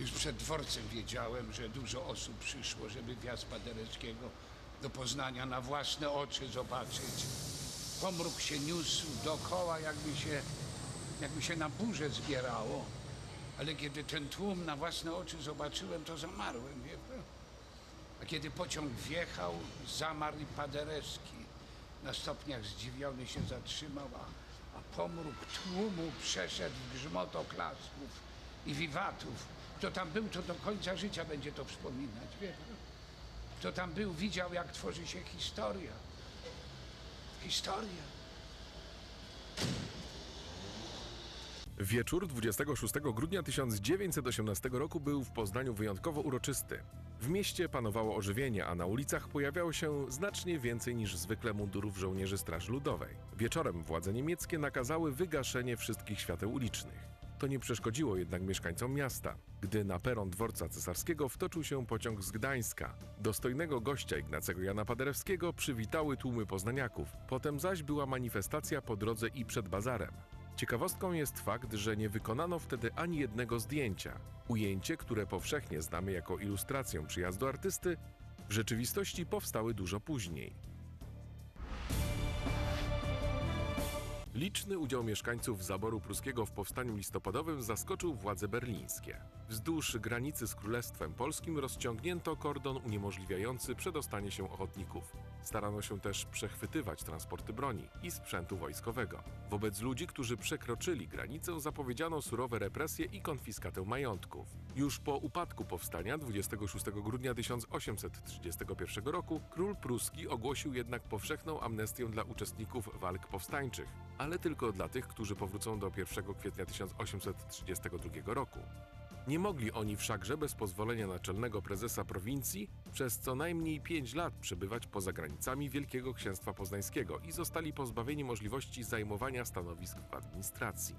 Już przed dworcem wiedziałem, że dużo osób przyszło, żeby wjazd Paderewskiego do Poznania na własne oczy zobaczyć. Pomruk się niósł dookoła, jakby się, jakby się na burzę zbierało. Ale kiedy ten tłum na własne oczy zobaczyłem, to zamarłem, wie. A kiedy pociąg wjechał, zamarł Paderewski. Na stopniach zdziwiony się zatrzymał, a, a pomruk tłumu przeszedł w grzmot oklasków i wiwatów. Kto tam był, to do końca życia będzie to wspominać, wie pan. Kto tam był, widział, jak tworzy się historia. Historia. Wieczór 26 grudnia 1918 roku był w Poznaniu wyjątkowo uroczysty. W mieście panowało ożywienie, a na ulicach pojawiało się znacznie więcej niż zwykle mundurów żołnierzy Straży Ludowej. Wieczorem władze niemieckie nakazały wygaszenie wszystkich świateł ulicznych. To nie przeszkodziło jednak mieszkańcom miasta, gdy na peron dworca cesarskiego wtoczył się pociąg z Gdańska. Dostojnego gościa Ignacego Jana Paderewskiego przywitały tłumy poznaniaków, potem zaś była manifestacja po drodze i przed bazarem. Ciekawostką jest fakt, że nie wykonano wtedy ani jednego zdjęcia. Ujęcie, które powszechnie znamy jako ilustrację przyjazdu artysty, w rzeczywistości powstały dużo później. Liczny udział mieszkańców zaboru pruskiego w powstaniu listopadowym zaskoczył władze berlińskie. Wzdłuż granicy z Królestwem Polskim rozciągnięto kordon uniemożliwiający przedostanie się ochotników. Starano się też przechwytywać transporty broni i sprzętu wojskowego. Wobec ludzi, którzy przekroczyli granicę, zapowiedziano surowe represje i konfiskatę majątków. Już po upadku powstania 26 grudnia 1831 roku król pruski ogłosił jednak powszechną amnestię dla uczestników walk powstańczych, ale tylko dla tych, którzy powrócą do 1 kwietnia 1832 roku. Nie mogli oni wszakże bez pozwolenia naczelnego prezesa prowincji przez co najmniej 5 lat przebywać poza granicami Wielkiego Księstwa Poznańskiego i zostali pozbawieni możliwości zajmowania stanowisk w administracji.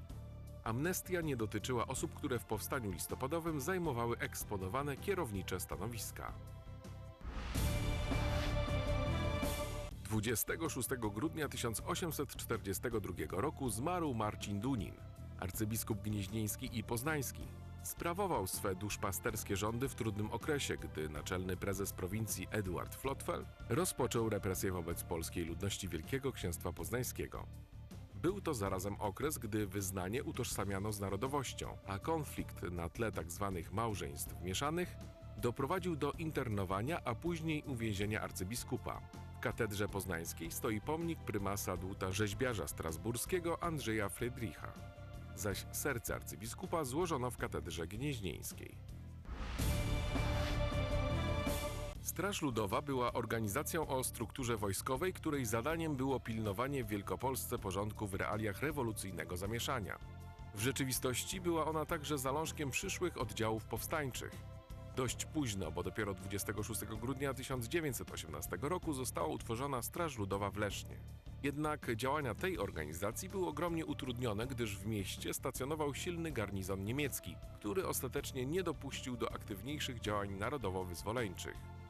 Amnestia nie dotyczyła osób, które w powstaniu listopadowym zajmowały eksponowane kierownicze stanowiska. 26 grudnia 1842 roku zmarł Marcin Dunin, arcybiskup gnieźnieński i poznański. Sprawował swe duszpasterskie rządy w trudnym okresie, gdy naczelny prezes prowincji Eduard Flotfel rozpoczął represje wobec polskiej ludności Wielkiego Księstwa Poznańskiego. Był to zarazem okres, gdy wyznanie utożsamiano z narodowością, a konflikt na tle tzw. małżeństw mieszanych doprowadził do internowania, a później uwięzienia arcybiskupa. Katedrze poznańskiej stoi pomnik prymasa dłuta rzeźbiarza strasburskiego Andrzeja Friedricha, zaś serce arcybiskupa złożono w katedrze gnieźnieńskiej. Straż Ludowa była organizacją o strukturze wojskowej, której zadaniem było pilnowanie w Wielkopolsce porządku w realiach rewolucyjnego zamieszania. W rzeczywistości była ona także zalążkiem przyszłych oddziałów powstańczych. Dość późno, bo dopiero 26 grudnia 1918 roku została utworzona Straż Ludowa w Lesznie. Jednak działania tej organizacji były ogromnie utrudnione, gdyż w mieście stacjonował silny garnizon niemiecki, który ostatecznie nie dopuścił do aktywniejszych działań narodowo-wyzwoleńczych.